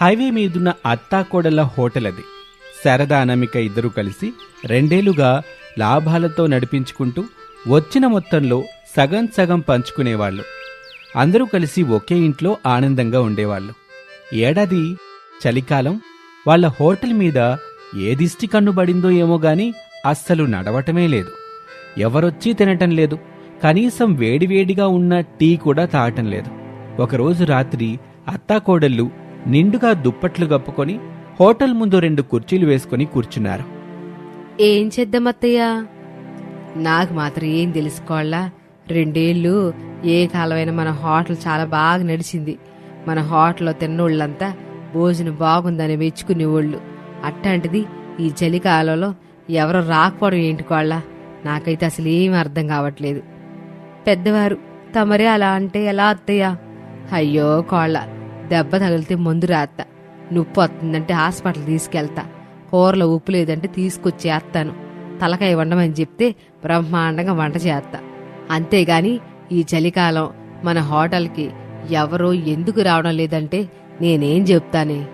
Highway మీదున్న అత్తాకోడల hotel అది శారదా అనామిక ఇద్దరూ కలిసి రెండేళ్ళుగా లాభాలతో నడిపించుకుంటూ వచ్చిన మొత్తంలో సగం సగం పంచుకునేవాళ్ళు. అందరూ కలిసి ఒకే ఇంట్లో ఆనందంగా ఉండేవాళ్ళు. ఏడాది చలికాలం వాళ్ళ హోటల్ మీద ఏ దిష్టి కన్నుబడిందో ఏమో గాని అస్సలు నడవటమే లేదు. ఎవరొచ్చి తినటం లేదు. కనీసం వేడివేడిగా ఉన్న టీ కూడా తాగటం లేదు. ఒకరోజు రాత్రి అత్తాకోడళ్ళు నిండుగా దుప్పట్లు కప్పుకొని హోటల్ ముందు రెండు కుర్చీలు వేసుకొని కూర్చున్నారు. ఏం చేద్దాం నాకు మాత్రం ఏం తెలుసుకోవాలా రెండేళ్ళు ఏ కాలమైనా మన హోటల్ చాలా బాగా నడిచింది. మన హోటల్లో తిన్నోళ్ళంతా భోజనం బాగుందని మెచ్చుకునేవాళ్ళు. అట్లాంటిది ఈ చలికాలంలో ఎవరో రాకపోవడం ఏంటి కోళ్ళ? నాకైతే అసలు ఏం అర్థం కావట్లేదు. పెద్దవారు తమరే అలా అంటే ఎలా అత్తయ్యా? అయ్యో కోళ్ళ దెబ్బ తగిలితే మందు రాత్త. నొప్పి వస్తుందంటే హాస్పిటల్ తీసుకెళ్తా. కూరలో ఉప్పు లేదంటే తీసుకొచ్చేస్తాను తలకాయ వండమని చెప్తే బ్రహ్మాండంగా వంట చేస్తా. అంతేగాని ఈ చలికాలం మన హోటల్కి ఎవరో ఎందుకు రావడం లేదంటే నేనేం చెప్తానే.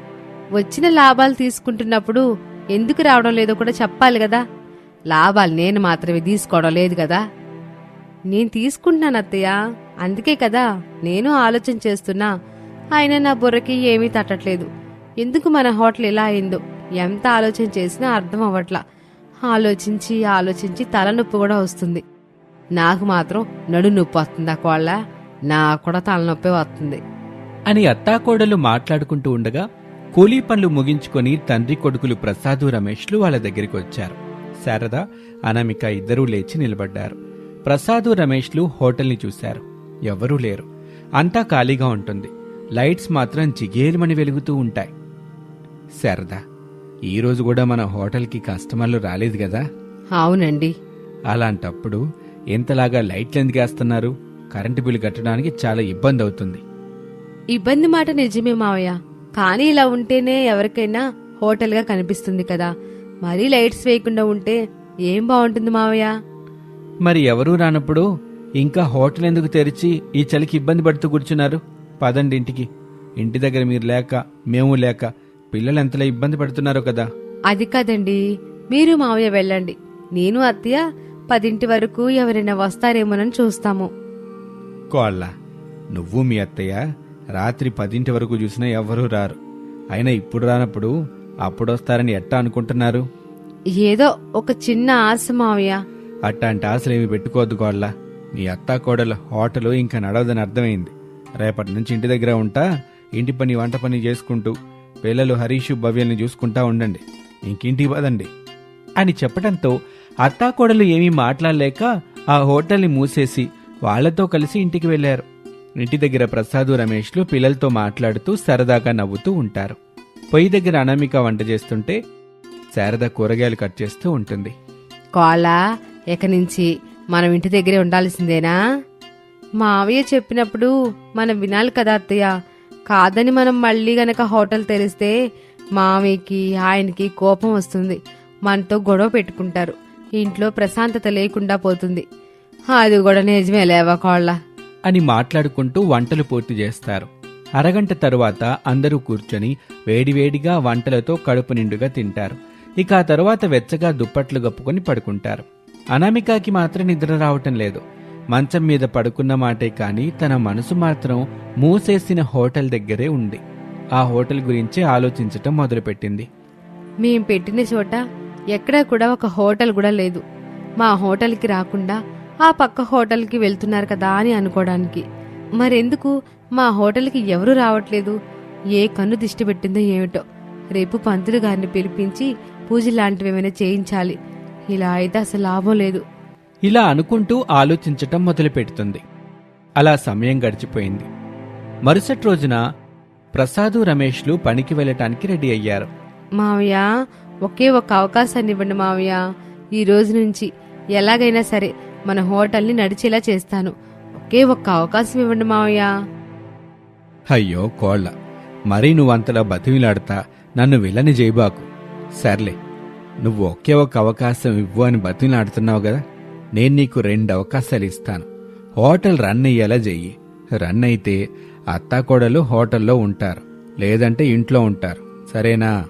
వచ్చిన లాభాలు తీసుకుంటున్నప్పుడు ఎందుకు రావడం లేదో కూడా చెప్పాలి కదా. లాభాలు నేను మాత్రమే తీసుకోవడం లేదు కదా. నేను తీసుకుంటున్నాను అత్తయ్య. అందుకే కదా నేను ఆలోచన చేస్తున్నా. ఆయన నా బుర్రకి ఏమీ తట్టట్లేదు. ఎందుకు మన హోటల్ ఇలా అయిందో ఎంత ఆలోచన చేసినా అర్థం అవ్వట్లా. ఆలోచించి ఆలోచించి తలనొప్పి కూడా వస్తుంది. నాకు మాత్రం నడు నొప్పి వస్తుందా కోళ్ళ. నాకు కూడా తలనొప్పి వస్తుంది. అని అత్తాకోడలు మాట్లాడుకుంటూ ఉండగా కూలీ పనులు ముగించుకొని తండ్రి కొడుకులు ప్రసాదు రమేష్లు వాళ్ళ దగ్గరికి వచ్చారు. శారద అనామిక ఇద్దరూ లేచి నిలబడ్డారు. ప్రసాదు రమేష్లు హోటల్ని చూశారు. ఎవరూ లేరు. అంతా ఖాళీగా ఉంటుంది. లైట్స్ మాత్రం జిగేలుమని వెలుగుతూ ఉంటాయి. శారద ఈరోజు కూడా మన హోటల్కి కస్టమర్లు రాలేదు కదా? అవునండి. అలాంటప్పుడు ఎంతలాగా లైట్లు ఎందుకు వేస్తున్నారు? కరెంటు బిల్లు కట్టడానికి చాలా ఇబ్బంది అవుతుంది. ఇబ్బంది మాట నిజమే మావయ్య. కానీ ఇలా ఉంటేనే ఎవరికైనా హోటల్గా కనిపిస్తుంది కదా. మరీ లైట్స్ వేయకుండా ఉంటే ఏం బాగుంటుంది మావయ్య? మరి ఎవరూ రానప్పుడు ఇంకా హోటల్ ఎందుకు తెరిచి ఈ చలికి ఇబ్బంది పడుతూ కూర్చున్నారు? పదండి ఇంటికి. ఇంటి దగ్గర మీరు లేక మేము లేక పిల్లలు ఎంతలా ఇబ్బంది పడుతున్నారో కదా. అది కాదండి. మీరు మావయ్య వెళ్ళండి. నేను అత్తయ్య పదింటి వరకు ఎవరైనా వస్తారేమోనని చూస్తాము. కోళ్ళ నువ్వు మీ అత్తయ్య రాత్రి పదింటి వరకు చూసినా ఎవ్వరూ రారు. అయినా ఇప్పుడు రానప్పుడు అప్పుడొస్తారని ఎట్టా అనుకుంటున్నారు? ఏదో ఒక చిన్న ఆశ మావయ్య. అట్లాంటి ఆశలేమి పెట్టుకోవద్దు కోళ్ళ. నీ అత్తా కోడల హోటలు ఇంకా నడవదని అర్థమైంది. రేపటి నుంచి ఇంటి దగ్గర ఉంటా ఇంటి పని వంట పని చేసుకుంటూ పిల్లలు హరీషు భవ్యల్ని చూసుకుంటా ఉండండి. ఇంకింటికి పదండి. అని చెప్పడంతో అత్తాకోడలు ఏమీ మాట్లాడలేక ఆ హోటల్ని మూసేసి వాళ్ళతో కలిసి ఇంటికి వెళ్ళారు ఇంటి దగ్గర ప్రసాదు రమేష్లు పిల్లలతో మాట్లాడుతూ సరదాగా నవ్వుతూ ఉంటారు. పొయ్యి దగ్గర అనామిక వంట చేస్తుంటే శారద కూరగాయలు కట్ చేస్తూ ఉంటుంది. కోలా ఇక నుంచి? మనం ఇంటి దగ్గరే ఉండాల్సిందేనా? మావయ్య చెప్పినప్పుడు మనం వినాలి కదా అత్తయ్య. కాదని మనం మళ్ళీ గనక హోటల్ తెరిస్తే మామయ్యకి ఆయనకి కోపం వస్తుంది. మనతో గొడవ పెట్టుకుంటారు. ఇంట్లో ప్రశాంతత లేకుండా పోతుంది. అది కూడా నిజమే లేవా కోళ్ళ? అని మాట్లాడుకుంటూ వంటలు పూర్తి చేస్తారు. అరగంట తరువాత అందరూ కూర్చొని వేడివేడిగా వంటలతో కడుపు నిండుగా తింటారు. ఇక ఆ తరువాత వెచ్చగా దుప్పట్లు కప్పుకొని పడుకుంటారు. అనామికాకి మాత్రం నిద్ర రావటం లేదు. మంచం మీద పడుకున్న మాటే కానీ తన మనసు మాత్రం మూసేసిన హోటల్ దగ్గరే ఉంది. ఆ హోటల్ గురించి ఆలోచించటం మొదలుపెట్టింది. మేం పెట్టిన చోట ఎక్కడా కూడా ఒక హోటల్ కూడా లేదు. మా హోటల్కి రాకుండా ఆ పక్క హోటల్కి వెళ్తున్నారు కదా అని అనుకోవడానికి. మరెందుకు? మా హోటల్కి ఎవరు రావట్లేదు? ఏ కన్ను దిష్టి పెట్టిందో ఏమిటో? రేపు పంతులు గారిని పిలిపించి పూజ లాంటివి ఏమైనా చేయించాలి. ఇలా అయితే అసలు లాభం లేదు. ఇలా అనుకుంటూ ఆలోచించటం మొదలుపెడుతుంది. అలా సమయం గడిచిపోయింది. మరుసటి రోజున ప్రసాదు రమేష్లు పనికి వెళ్ళటానికి రెడీ అయ్యారు. మావయ్య ఒకే ఒక అవకాశాన్ని ఇవ్వండి మావయ్య. ఈ రోజు నుంచి ఎలాగైనా సరే మన హోటల్ని నడిచేలా చేస్తాను. ఒకే ఒక్క అవకాశం ఇవ్వండి మావయ్య. అయ్యో కోళ్ళ. మరీ నువ్వంతలా బతిమిలాడతా. నన్ను విలని చేయబాకు సర్లే నువ్వు ఒకే ఒక అవకాశం ఇవ్వు అని బతిమిలాడుతున్నావు కదా. నేను నీకు రెండు అవకాశాలు ఇస్తాను. హోటల్ రన్ అయ్యేలా చెయ్యి. రన్ అయితే అత్తాకోడలు హోటల్లో ఉంటారు. లేదంటే ఇంట్లో ఉంటారు. సరేనా?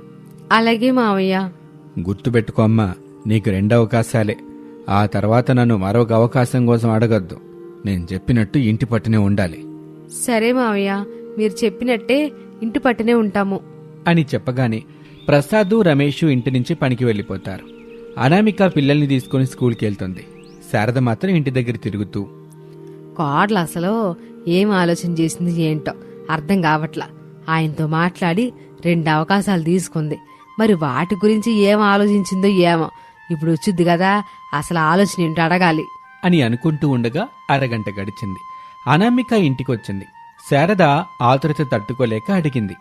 అలాగే మావయ్య. గుర్తుపెట్టుకో అమ్మా నీకు రెండు అవకాశాలే. ఆ తర్వాత నన్ను మరొక అవకాశం కోసం అడగద్దు. నేను చెప్పినట్టు ఇంటి పట్టునే ఉండాలి. సరే మావయ్య మీరు చెప్పినట్టే ఇంటి పట్టునే ఉంటాము. అని చెప్పగానే ప్రసాదు రమేషు ఇంటి నుంచి పనికి వెళ్ళిపోతారు. అనామిక పిల్లల్ని తీసుకుని స్కూల్కి వెళ్తుంది. శారద మాత్రం ఇంటి దగ్గర తిరుగుతూ. కోడలు అసలు ఏం ఆలోచన చేసింది ఏంటో అర్థం కావట్లా. ఆయనతో మాట్లాడి రెండు అవకాశాలు తీసుకుంది. మరి వాటి గురించి ఏం ఆలోచించిందో ఏమో. ఇప్పుడు వచ్చింది కదా అసలు ఆలోచన ఏంటో అడగాలి. అని అనుకుంటూ ఉండగా అరగంట గడిచింది. అనామిక ఇంటికొచ్చింది. శారద ఆతురత తట్టుకోలేక అడిగింది.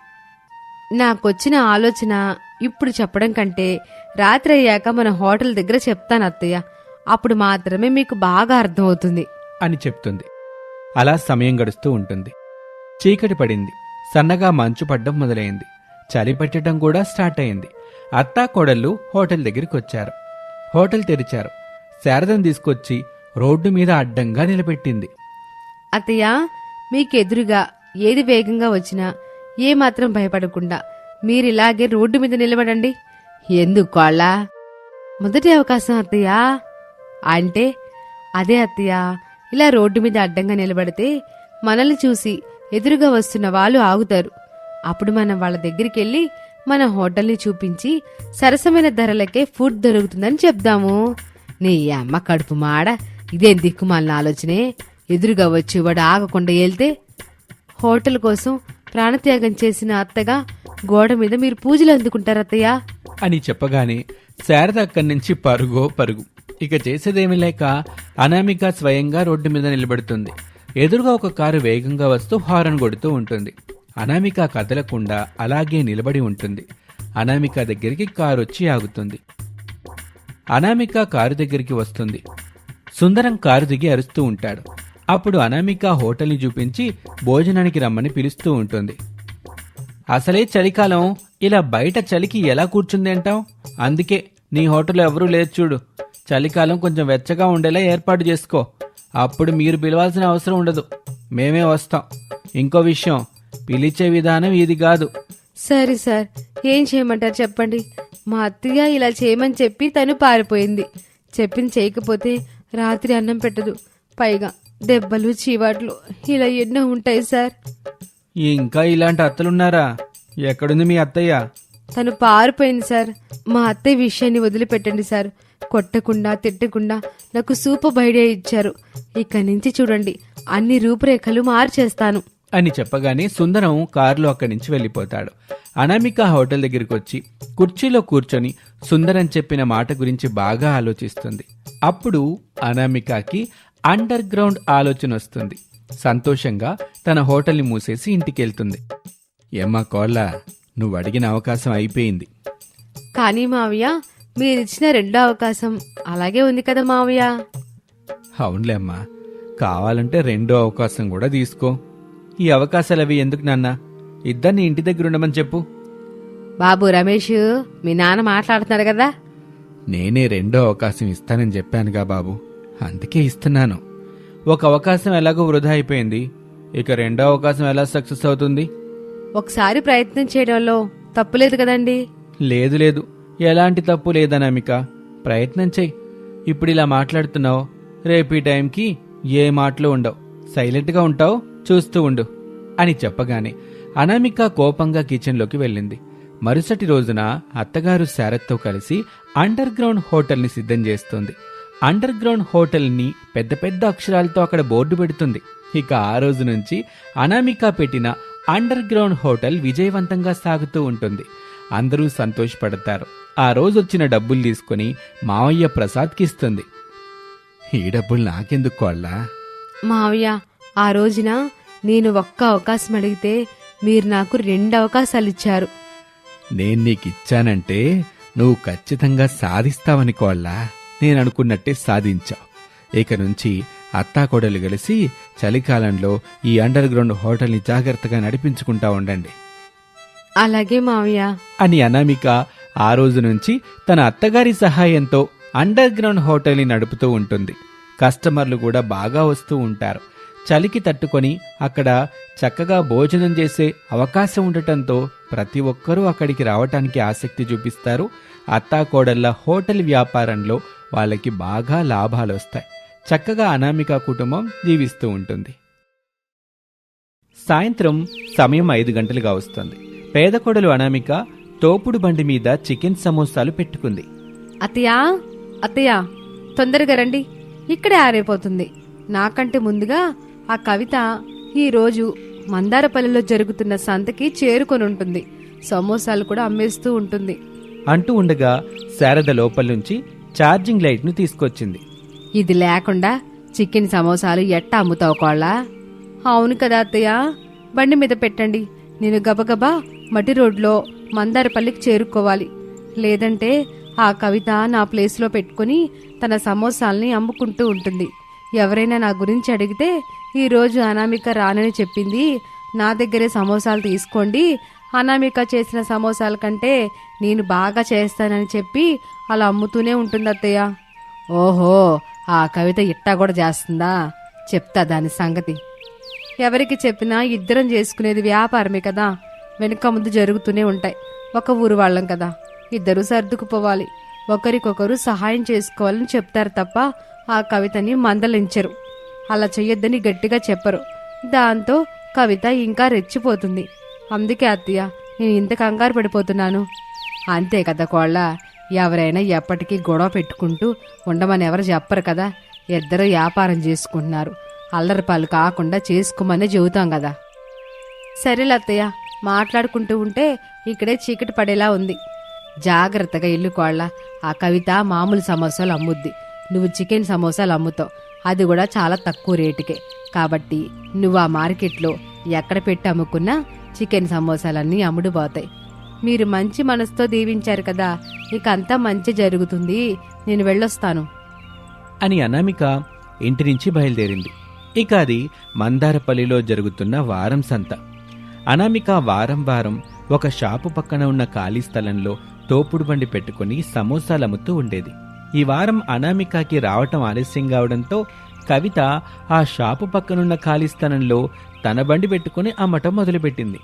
నాకొచ్చిన ఆలోచన ఇప్పుడు చెప్పడం కంటే రాత్రి అయ్యాక మన హోటల్ దగ్గర చెప్తాను అత్తయ్య. అప్పుడు మాత్రమే మీకు బాగా అర్థమవుతుంది. అని చెప్తుంది. అలా సమయం గడుస్తూ ఉంటుంది. చీకటి పడింది. సన్నగా మంచు పడ్డం మొదలైంది. చలి పెట్టడం కూడా స్టార్ట్ అయింది. అత్తా కోడళ్ళు హోటల్ దగ్గరికి వచ్చారు. హోటల్ తెరిచారు. శారదను తీసుకొచ్చి రోడ్డు మీద అడ్డంగా నిలబెట్టింది. అత్తయ్య మీకెదురుగా ఏది వేగంగా వచ్చినా ఏమాత్రం భయపడకుండా మీరిలాగే రోడ్డు మీద నిలబడండి. ఎందుకు మొదటి అవకాశం అత్తయ్య. అంటే అదే అత్తయ్య ఇలా రోడ్డు మీద అడ్డంగా నిలబడితే మనల్ని చూసి ఎదురుగా వస్తున్న వాళ్ళు ఆగుతారు. అప్పుడు మనం వాళ్ళ దగ్గరికి వెళ్ళి మన హోటల్ని చూపించి సరసమైన ధరలకే ఫుడ్ దొరుకుతుందని చెప్దాము. నీ అమ్మ కడుపు మాడ ఇదేం దిక్కుమాలిన ఆలోచనే? ఎదురుగా వచ్చి వాడు ఆగకుండా వెళ్తే హోటల్ కోసం ప్రాణత్యాగం చేసిన అత్తగా గోడ మీద మీరు పూజలు అందుకుంటారు అత్తయ్య అని చెప్పగానే శారద అక్కడి నుంచి పరుగో పరుగు. ఇక చేసేదేమీ లేక అనామిక స్వయంగా రోడ్డు మీద నిలబడుతుంది. ఎదురుగా ఒక కారు వేగంగా వస్తూ హారన్ కొడుతూ ఉంటుంది. అనామిక కదలకుండా అలాగే నిలబడి ఉంటుంది. అనామిక దగ్గరికి కారు వచ్చి ఆగుతుంది. అనామిక కారు దగ్గరికి వస్తుంది. సుందరం కారు దిగి అరుస్తూ ఉంటాడు. అప్పుడు అనామిక హోటల్ని చూపించి భోజనానికి రమ్మని పిలుస్తూ ఉంటుంది. అసలే చలికాలం ఇలా బయట చలికి ఎలా కూర్చుంది అంటావు? అందుకే నీ హోటల్లో ఎవరూ లేదు చూడు. చలికాలం కొంచెం వెచ్చగా ఉండేలా ఏర్పాటు చేసుకో. అప్పుడు మీరు పిలవాల్సిన అవసరం ఉండదు. మేమే వస్తాం. ఇంకో విషయం పిలిచే విధానం ఇది కాదు. సరే సార్. ఏం చేయమంటారు చెప్పండి. మా అత్తయ్య ఇలా చేయమని చెప్పి తను పారిపోయింది. చెప్పింది చేయకపోతే రాత్రి అన్నం పెట్టదు. పైగా దెబ్బలు చీవాట్లు ఇలా ఎన్నో ఉంటాయి సార్. ఇంకా ఇలాంటి అత్తలున్నారా? ఎక్కడుంది మీ అత్తయ్య? తను పారిపోయింది సార్. మా అత్తయ్య విషయాన్ని వదిలిపెట్టండి సార్. కొట్టకుండా తిట్టకుండా నాకు సూపర్ ఐడియా ఇచ్చారు. ఇక్కడి నుంచి చూడండి అన్ని రూపురేఖలు మార్చేస్తాను. అని చెప్పగానే సుందరం కారులో అక్కడి నుంచి వెళ్ళిపోతాడు. అనామిక హోటల్ దగ్గరికి వచ్చి కుర్చీలో కూర్చొని సుందరం చెప్పిన మాట గురించి బాగా ఆలోచిస్తుంది. అప్పుడు అనామికకి అండర్ గ్రౌండ్ ఆలోచన వస్తుంది. సంతోషంగా తన హోటల్ని మూసేసి ఇంటికెళ్తుంది. ఏమ్మా కోళ్ళ నువ్వు అడిగిన అవకాశం అయిపోయింది. కానీ మావయ్య మీరిచ్చిన రెండో అవకాశం అలాగే ఉంది కదా మావయ్య. అవునులే అమ్మా. కావాలంటే రెండో అవకాశం కూడా తీసుకో. ఈ అవకాశాలు అవి ఎందుకు నాన్న? ఇద్దరిని ఇంటి దగ్గర ఉండమని చెప్పు. బాబు రమేష్ మీ నాన్న మాట్లాడుతున్నాడు కదా. నేనే రెండో అవకాశం ఇస్తానని చెప్పానుగా బాబు. అందుకే ఇస్తున్నాను. ఒక అవకాశం ఎలాగో వృధా అయిపోయింది. ఇక రెండో అవకాశం ఎలా సక్సెస్ అవుతుంది? ఒకసారి ప్రయత్నం చేయడంలో తప్పులేదు కదండి. లేదు లేదు. ఎలాంటి తప్పు లేదనామిక ప్రయత్నం చెయ్యి ఇప్పుడు ఇలా మాట్లాడుతున్నావు రేపు ఈ టైంకి ఏ మాటలు ఉండవు. సైలెంట్గా ఉంటావు చూస్తూ ఉండు అని చెప్పగానే అనామిక కోపంగా కిచెన్లోకి వెళ్ళింది. మరుసటి రోజున అత్తగారు శారత్తో కలిసి అండర్ గ్రౌండ్ హోటల్ని సిద్ధం చేస్తుంది. అండర్ గ్రౌండ్ హోటల్ని పెద్ద పెద్ద అక్షరాలతో అక్కడ బోర్డు పెడుతుంది. ఇక ఆ రోజు నుంచి అనామిక పెట్టిన అండర్ గ్రౌండ్ హోటల్ విజయవంతంగా సాగుతూ ఉంటుంది. అందరూ సంతోషపడతారు. ఆ రోజు వచ్చిన డబ్బులు తీసుకుని మావయ్య ప్రసాద్కి ఇస్తుంది ఈ డబ్బులు నాకెందుకు కోళ్ళా? మావయ్య ఆ రోజున నేను ఒక్క అవకాశం అడిగితే మీరు నాకు రెండు అవకాశాలు ఇచ్చారు నేను నీకు ఇచ్చానంటే నువ్వు ఖచ్చితంగా సాధిస్తావని కోళ్ళా. నేను అనుకున్నట్టే సాధించావు ఇక నుంచి అత్తాకోడలు కలిసి చలికాలంలో ఈ అండర్ గ్రౌండ్ హోటల్ని జాగ్రత్తగా నడిపించుకుంటా ఉండండి. అలాగే మావయ్య. అని అనామిక ఆ రోజు నుంచి తన అత్తగారి సహాయంతో అండర్ గ్రౌండ్ హోటల్ని నడుపుతూ ఉంటుంది. కస్టమర్లు కూడా బాగా వస్తూ ఉంటారు. చలికి తట్టుకొని అక్కడ చక్కగా భోజనం చేసే అవకాశం ఉండటంతో ప్రతి ఒక్కరూ అక్కడికి రావటానికి ఆసక్తి చూపిస్తారు. అత్తాకోడళ్ళ హోటల్ వ్యాపారంలో వాళ్ళకి బాగా లాభాలు వస్తాయి. చక్కగా అనామిక కుటుంబం జీవిస్తూ ఉంటుంది. సాయంత్రం సమయం ఐదు గంటలుగా వస్తుంది. పేదకోడలు అనామిక తోపుడు బండి మీద చికెన్ సమోసాలు పెట్టుకుంది. అత్తయ్యా అత్తయ్య తొందరగా రండి. ఇక్కడే ఆరైపోతుంది. నాకంటే ముందుగా ఆ కవిత ఈ రోజు మందారపల్లిలో జరుగుతున్న సంతకి చేరుకొని ఉంటుంది. సమోసాలు కూడా అమ్మేస్తూ ఉంటుంది. అంటూ ఉండగా శారద లోపల నుంచి ఛార్జింగ్ లైట్ను తీసుకొచ్చింది. ఇది లేకుండా చికెన్ సమోసాలు ఎట్టా అమ్ముతావు కోళ్ళ? అవును కదా అత్తయ్య. బండి మీద పెట్టండి. నేను గబగబా మట్టి రోడ్లో మందారపల్లికి చేరుకోవాలి. లేదంటే ఆ కవిత నా ప్లేస్లో పెట్టుకుని తన సమోసాల్ని అమ్ముకుంటూ ఉంటుంది. ఎవరైనా నా గురించి అడిగితే ఈరోజు అనామిక రానని చెప్పింది. నా దగ్గరే సమోసాలు తీసుకోండి. అనామిక చేసిన సమోసాల కంటే నేను బాగా చేస్తానని చెప్పి అలా అమ్ముతూనే ఉంటుంది అత్తయ్య. ఓహో ఆ కవిత ఇట్టా కూడా చేస్తుందా? చెప్తా దాని సంగతి. ఎవరికి చెప్పినా ఇద్దరం చేసుకునేది వ్యాపారమే కదా. వెనుక ముందు జరుగుతూనే ఉంటాయి. ఒక ఊరు వాళ్ళం కదా. ఇద్దరు సర్దుకుపోవాలి. ఒకరికొకరు సహాయం చేసుకోవాలని చెప్తారు తప్ప ఆ కవితని మందలించరు. అలా చెయ్యొద్దని గట్టిగా చెప్పరు. దాంతో కవిత ఇంకా రెచ్చిపోతుంది. అందుకే అత్తయ్య నేను ఇంత కంగారు పడిపోతున్నాను. అంతే కదా కోళ్ళ. ఎవరైనా ఎప్పటికీ గొడవ పెట్టుకుంటూ ఉండమని ఎవరు చెప్పరు కదా. ఇద్దరు వ్యాపారం చేసుకుంటున్నారు. అల్లరిపాలు కాకుండా చేసుకోమని చెబుతాం కదా. సరేలే అత్తయ్య. మాట్లాడుకుంటూ ఉంటే ఇక్కడే చీకటి పడేలా ఉంది. జాగ్రత్తగా ఇల్లు కోళ్ళ. ఆ కవిత మామూలు సమోసాలు అమ్ముద్ది. నువ్వు చికెన్ సమోసాలు అమ్ముతావు. అది కూడా చాలా తక్కువ రేటుకే. కాబట్టి నువ్వు ఆ మార్కెట్లో ఎక్కడ పెట్టి అమ్ముకున్నా చికెన్ సమోసాలన్నీ అమ్ముడుపోతాయి. మీరు మంచి మనసుతో దీవించారు కదా. ఇక అంతా మంచి జరుగుతుంది. నేను వెళ్ళొస్తాను. అని అనామిక ఇంటి నుంచి బయలుదేరింది. ఇక అది మందారపల్లిలో జరుగుతున్న వారం సంత. అనామిక వారం వారం ఒక షాపు పక్కన ఉన్న ఖాళీ స్థలంలో తోపుడు బండి పెట్టుకుని సమోసాలు అమ్ముతూ ఉండేది. ఈ వారం అనామికకి రావటం ఆలస్యం కావడంతో కవిత ఆ షాపు పక్కనున్న ఖాళీ స్థలంలో తన బండి పెట్టుకుని అమ్మటం మొదలుపెట్టింది.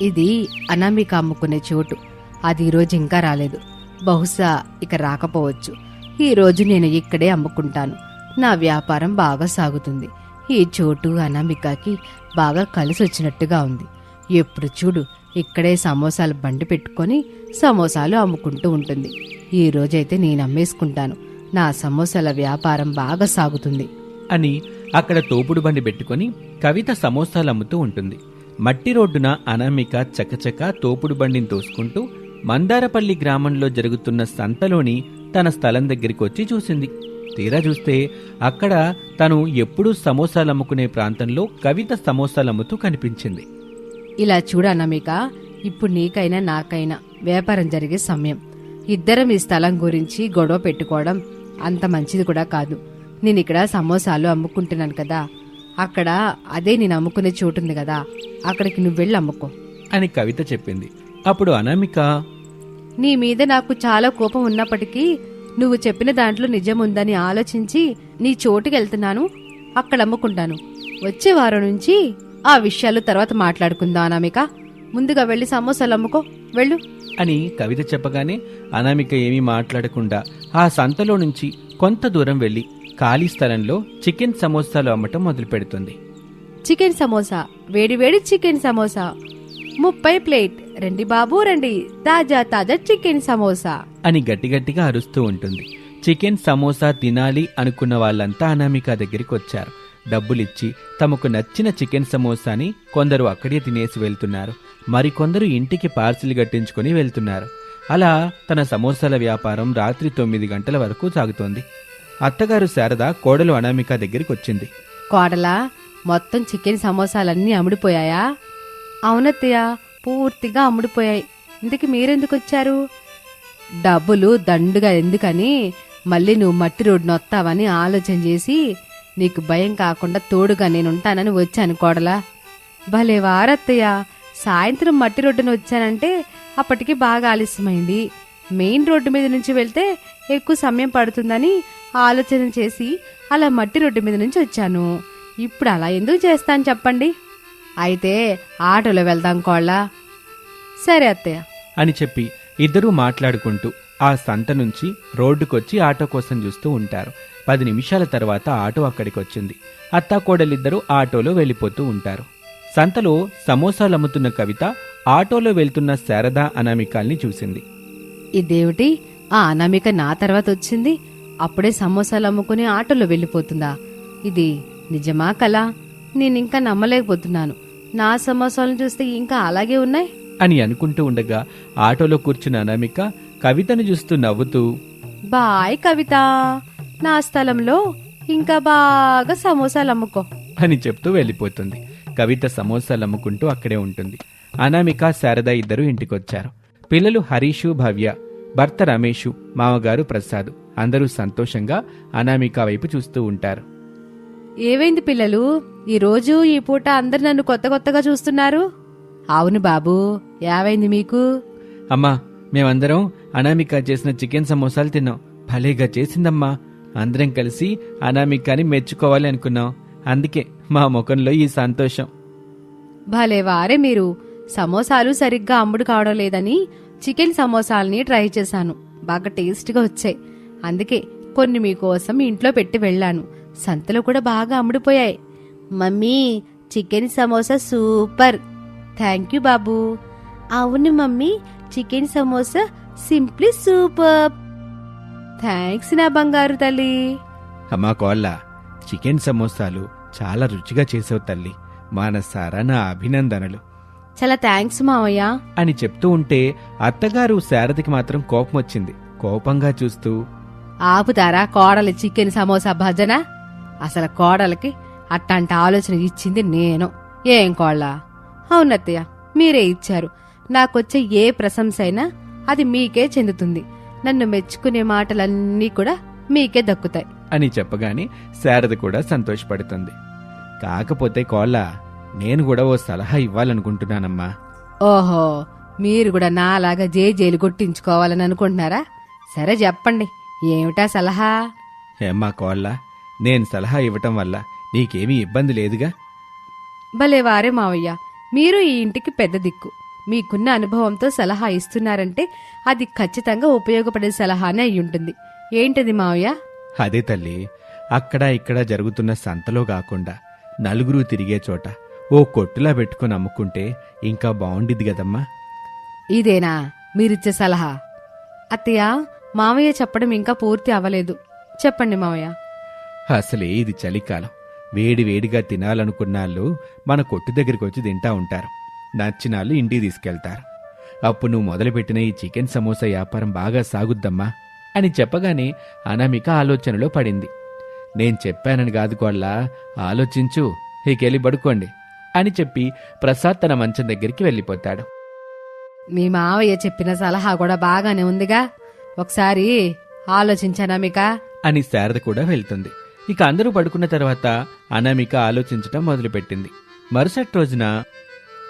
ఇది అనామిక అమ్ముకునే చోటు. అది ఈరోజు ఇంకా రాలేదు. బహుశా ఇక రాకపోవచ్చు. ఈరోజు నేను ఇక్కడే అమ్ముకుంటాను. నా వ్యాపారం బాగా సాగుతుంది. ఈ చోటు అనామికకి బాగా కలిసి వచ్చినట్టుగా ఉంది. ఎప్పుడు చూడు ఇక్కడే సమోసాలు బండి పెట్టుకొని సమోసాలు అమ్ముకుంటూ ఉంటుంది. ఈ రోజైతే నేను అమ్మేసుకుంటాను. నా సమోసాల వ్యాపారం బాగా సాగుతుంది. అని అక్కడ తోపుడు బండి పెట్టుకొని కవిత సమోసాలు అమ్ముతూ ఉంటుంది. మట్టి రోడ్డున అనామిక చకచక తోపుడు బండిని తోసుకుంటూ మందారపల్లి గ్రామంలో జరుగుతున్న సంతలోని తన స్థలం దగ్గరికి వచ్చి చూసింది. తీరా చూస్తే అక్కడ తను ఎప్పుడూ సమోసాలు అమ్ముకునే ప్రాంతంలో కవిత సమోసాలు అమ్ముతూ కనిపించింది. ఇలా చూడు అనామిక ఇప్పుడు నీకైనా నాకైనా వ్యాపారం జరిగే సమయం. ఇద్దరం ఈ స్థలం గురించి గొడవ పెట్టుకోవడం అంత మంచిది కూడా కాదు. నేను ఇక్కడ సమోసాలు అమ్ముకుంటున్నాను కదా. అక్కడ అదే నేను అమ్ముకునే చోటు ఉంది కదా. అక్కడికి నువ్వు వెళ్ళి అమ్ముకో. అని కవిత చెప్పింది. అప్పుడు అనామిక నీ మీద నాకు చాలా కోపం ఉన్నప్పటికీ నువ్వు చెప్పిన దాంట్లో నిజం ఉందని ఆలోచించి నీ చోటుకి వెళ్తున్నాను అక్కడ అమ్ముకుంటాను. వచ్చే వారం నుంచి ఆ విషయాలు తర్వాత మాట్లాడుకుందాం అనామిక. ముందుగా వెళ్ళి సమోసాలు అమ్ముకో. వెళ్ళు. అని కవిత చెప్పగానే అనామిక ఏమీ మాట్లాడకుండా ఆ సంతలో నుంచి కొంత దూరం వెళ్ళి ఖాళీ స్థలంలో చికెన్ సమోసాలు అమ్మటం మొదలు పెడుతుంది చికెన్ సమోసా? వేడి వేడి చికెన్ సమోసా? ముప్పై ప్లేట్. రండి బాబు రండి. తాజా తాజా చికెన్ సమోసా. అని గట్టిగట్టిగా అరుస్తూ ఉంటుంది. చికెన్ సమోసా తినాలి అనుకున్న వాళ్ళంతా అనామిక దగ్గరికి వచ్చారు. డబ్బులిచ్చి తమకు నచ్చిన చికెన్ సమోసాని కొందరు అక్కడే తినేసి వెళ్తున్నారు. మరికొందరు ఇంటికి పార్సిల్ కట్టించుకొని వెళ్తున్నారు. అలా తన సమోసాల వ్యాపారం రాత్రి తొమ్మిది గంటల వరకు సాగుతోంది. అత్తగారు శారద కోడలు అనామిక దగ్గరికి వచ్చింది. కోడలా మొత్తం చికెన్ సమోసాలన్నీ అమ్ముడిపోయాయా? అవునత్తయ్య పూర్తిగా అమ్ముడిపోయాయి. ఇందుకు మీరెందుకు వచ్చారు? డబ్బులు దండుగా ఎందుకని మళ్ళీ నువ్వు మట్టి రోడ్డున వస్తావని ఆలోచన చేసి నీకు భయం కాకుండా తోడుగా నేనుంటానని వచ్చాను కోడలా. భలే వారత్తయ్య. సాయంత్రం మట్టి రోడ్డున వచ్చానంటే అప్పటికి బాగా ఆలస్యమైంది. మెయిన్ రోడ్డు మీద నుంచి వెళ్తే ఎక్కువ సమయం పడుతుందని ఆలోచన చేసి అలా మట్టి రోడ్డు మీద నుంచి వచ్చాను. ఇప్పుడు అలా ఎందుకు చేస్తాను చెప్పండి? అయితే ఆటోలో వెళ్దాం కోళ్ళ. సరే అత్తయ్య. అని చెప్పి ఇద్దరూ మాట్లాడుకుంటూ ఆ సంత నుంచి రోడ్డుకొచ్చి ఆటో కోసం చూస్తూ ఉంటారు. పది నిమిషాల తర్వాత ఆటో అక్కడికి వచ్చింది అత్తాకోడలిద్దరూ ఆటోలో వెళ్ళిపోతూ ఉంటారు. సంతలో సమోసాలు అమ్ముతున్న కవిత ఆటోలో వెళ్తున్న శారదా అనామికాల్ని చూసింది. ఇదేమిటి? ఆ అనామిక నా తర్వాత వచ్చింది. అప్పుడే సమోసాలు అమ్ముకుని ఆటోలో వెళ్ళిపోతుందా? ఇది నిజమా కలా? నేనింకా నమ్మలేకపోతున్నాను. నా సమోసాలను చూస్తే ఇంకా అలాగే ఉన్నాయి? అని అనుకుంటూ ఉండగా ఆటోలో కూర్చున్న అనామిక కవితను చూస్తూ నవ్వుతూ బాయ్ కవిత నా స్థలంలో ఇంకా బాగా సమోసాలు అమ్ముకో. అని చెప్తూ వెళ్ళిపోతుంది. కవిత సమోసాలు అమ్ముకుంటూ అక్కడే ఉంటుంది. అనామిక శారద ఇద్దరు ఇంటికొచ్చారు. పిల్లలు హరీషు భవ్య భర్త రమేషు మామగారు ప్రసాద్. అందరూ సంతోషంగా అనామిక వైపు చూస్తూ ఉంటారు. ఏవైంది పిల్లలు? ఈ రోజు ఈ పూట అందరు నన్ను కొత్త కొత్తగా చూస్తున్నారు? అవును బాబు ఏవైంది మీకు? అమ్మా మేమందరం అనామిక చేసిన చికెన్ సమోసాలు తిన్నాం. భలేగా చేసిందమ్మా. అందరం కలిసి అనామికని మెచ్చుకోవాలి అనుకున్నాం. అందుకే మా ముఖంలో ఈ సంతోషం. భలే వారే మీరు. సమోసాలు సరిగ్గా అమ్ముడు కావడం లేదని చికెన్ సమోసాల్ని ట్రై చేశాను. బాగా టేస్ట్గా వచ్చాయి. అందుకే కొన్ని మీకోసం ఇంట్లో పెట్టి వెళ్ళాను. సంతలో కూడా బాగా అమ్ముడుపోయాయి. Mummy chicken samosa super. Thank you బాబు. అవును mummy chicken samosa simply super. Thanks నా బంగారు తల్లి. అమ్మా కోళ్ళ చికెన్ సమోసాలు చాలా రుచిగా చేసావు తల్లి. మానసారా నా అభినందనలు. చాలా థ్యాంక్స్ మావయ్య. అని చెప్తూ ఉంటే అత్తగారు శారదకి మాత్రం కోపం వచ్చింది కోపంగా చూస్తూ ఆపుతారా కోడలి చికెన్ సమోసా భజన? అసలు కోడలికి అట్టాంటి ఆలోచన ఇచ్చింది నేను. ఏం కోళ్ళ? అవునత్తయ్య మీరే ఇచ్చారు. నాకొచ్చే ఏ ప్రశంస అయినా అది మీకే చెందుతుంది. నన్ను మెచ్చుకునే మాటలన్నీ కూడా మీకే దక్కుతాయి. అని చెప్పగానే శారద కూడా సంతోషపడుతుంది. కాకపోతే కోళ్ళ నేను కూడా ఓ సలహా ఇవ్వాలనుకుంటున్నానమ్మా. ఓహో మీరు కూడా నాలాగా జేజేలు కొట్టించుకోవాలని అనుకుంటున్నారా సరే చెప్పండి ఏమిటా సలహా? ఏమ్మా కోళ్ళ నేను సలహా ఇవ్వటం వల్ల నీకేమీ ఇబ్బంది లేదుగా? భలే వారే మావయ్య. మీరు ఈ ఇంటికి పెద్ద దిక్కు. మీకున్న అనుభవంతో సలహా ఇస్తున్నారంటే అది ఖచ్చితంగా ఉపయోగపడే సలహానే అయి ఉంటుంది ఏంటది మావయ్య? అదే తల్లి అక్కడ ఇక్కడ జరుగుతున్న సంతలో కాకుండా నలుగురు తిరిగే చోట ఓ కొట్టులా పెట్టుకుని అమ్ముకుంటే ఇంకా బాగుండిద్ది కదమ్మా. ఇదేనా? మీరిచ్చే సలహా? అత్తయ్య మావయ్య చెప్పడం ఇంకా పూర్తి అవ్వలేదు. చెప్పండి మావయ్య. అసలే ఇది చలికాలం. వేడి వేడిగా తినాలనుకున్నాళ్ళు మన కొట్టు దగ్గరికి వచ్చి తింటా ఉంటారు. నచ్చినాళ్ళు ఇంటికి తీసుకెళ్తారు. అప్పుడు నువ్వు మొదలుపెట్టిన ఈ చికెన్ సమోసా వ్యాపారం బాగా సాగుద్దమ్మా అని చెప్పగానే అనామిక ఆలోచనలో పడింది. నేను చెప్పానని కాదు కోళ్ళ ఆలోచించు ఇకెళ్ళి పడుకోండి అని చెప్పి ప్రసాద్ తన మంచం దగ్గరికి వెళ్ళిపోతాడు. మీ మావయ్య చెప్పిన సలహా కూడా బాగానే ఉందిగా. ఒకసారి ఆలోచించానా మీక? అని శారద కూడా వెళ్తుంది. ఇక అందరూ పడుకున్న తర్వాత అనామిక ఆలోచించటం మొదలుపెట్టింది. మరుసటి రోజున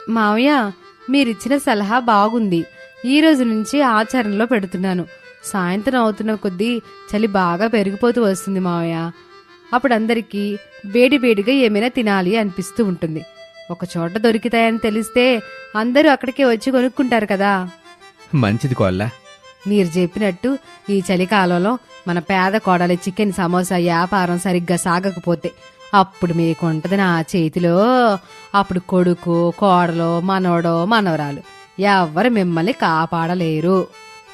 మావయ్య మీరిచ్చిన సలహా బాగుంది. ఈ రోజు నుంచి ఆచరణలో పెడుతున్నాను. సాయంత్రం అవుతున్న కొద్దీ చలి బాగా పెరిగిపోతూ వస్తుంది మావయ్య. అప్పుడు అందరికీ వేడి వేడిగా ఏమైనా తినాలి అనిపిస్తూ ఉంటుంది. ఒక చోట దొరికితాయని తెలిస్తే అందరూ అక్కడికే వచ్చి కొనుక్కుంటారు కదా. మంచిది కోళ్ళ. మీరు చెప్పినట్టు ఈ చలికాలంలో మన పేద కోడలి చికెన్ సమోసా వ్యాపారం సరిగ్గా సాగకపోతే అప్పుడు మీకుంటది నా చేతిలో. అప్పుడు కొడుకు కోడలో మనవడో మనవరాలు ఎవ్వరు మిమ్మల్ని కాపాడలేరు.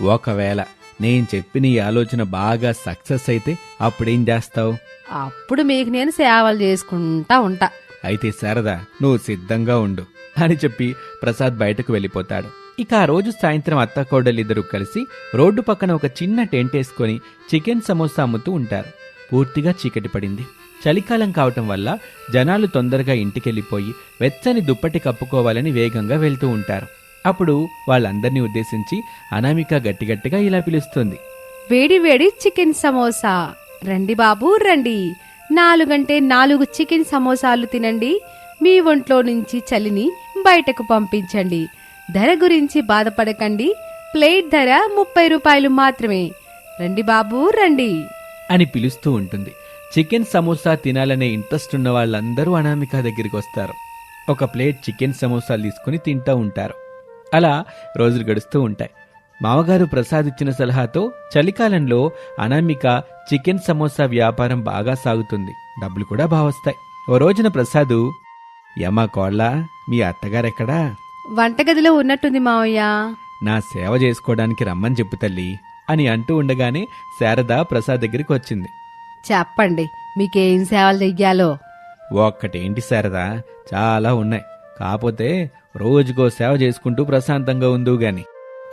ఒకవేళ నేను చెప్పిన ఈ ఆలోచన బాగా సక్సెస్ అయితే అప్పుడేం చేస్తావు? అప్పుడు మీకు నేను సేవలు చేసుకుంటా ఉంటా. అయితే శారదా నువ్వు సిద్ధంగా ఉండు అని చెప్పి ప్రసాద్ బయటకు వెళ్ళిపోతాడు. ఇక ఆ రోజు సాయంత్రం అత్తకోడలిద్దరూ కలిసి రోడ్డు పక్కన ఒక చిన్న టెంట్ వేసుకొని చికెన్ సమోసా అమ్ముతూ ఉంటారు. పూర్తిగా చీకటి పడింది. చలికాలం కావటం వల్ల జనాలు తొందరగా ఇంటికెళ్ళిపోయి వెచ్చని దుప్పటి కప్పుకోవాలని వేగంగా వెళ్తూ ఉంటారు. అప్పుడు వాళ్ళందరినీ ఉద్దేశించి అనామిక గట్టిగట్టిగా ఇలా పిలుస్తుంది. వేడి వేడి చికెన్ సమోసా. రండి బాబు రండి. నాలుగంటే నాలుగు చికెన్ సమోసాలు తినండి. మీ ఒంట్లో నుంచి చలిని బయటకు పంపించండి. ధర గురించి బాధపడకండి. ప్లేట్ ధర ముప్పై రూపాయలు మాత్రమే. రండి బాబు రండి. అని పిలుస్తూ ఉంటుంది. చికెన్ సమోసా తినాలనే ఇంట్రెస్ట్ ఉన్న వాళ్ళందరూ అనామిక దగ్గరికి వస్తారు. ఒక ప్లేట్ చికెన్ సమోసాలు తీసుకుని తింటూ ఉంటారు. అలా రోజులు గడుస్తూ ఉంటాయి. మామగారు ప్రసాద్ ఇచ్చిన సలహాతో చలికాలంలో అనామిక చికెన్ సమోసా వ్యాపారం బాగా సాగుతుంది. డబ్బులు కూడా బాగా వస్తాయి ఓ రోజున ప్రసాదు యమ్మా కోళ్ళ మీ అత్తగారెక్కడా? వంటగదిలో ఉన్నట్టుంది మావయ్య. నా సేవ చేసుకోవడానికి రమ్మని చెప్పు తల్లి అని అంటూ ఉండగానే శారద ప్రసాద్ దగ్గరికి వచ్చింది. చెప్పండి మీకేం సేవలు చెయ్యాలో? ఒక్కటేంటి శారదా చాలా ఉన్నాయి. కాకపోతే రోజుకో సేవ చేసుకుంటూ ప్రశాంతంగా ఉందు గాని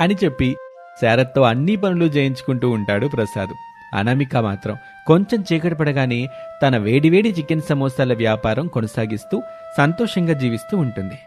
అని చెప్పి శారద్తో అన్ని పనులు చేయించుకుంటూ ఉంటాడు ప్రసాద్. అనామిక మాత్రం కొంచెం చీకటి పడగానే తన వేడివేడి చికెన్ సమోసాల వ్యాపారం కొనసాగిస్తూ సంతోషంగా జీవిస్తూ ఉంటుంది.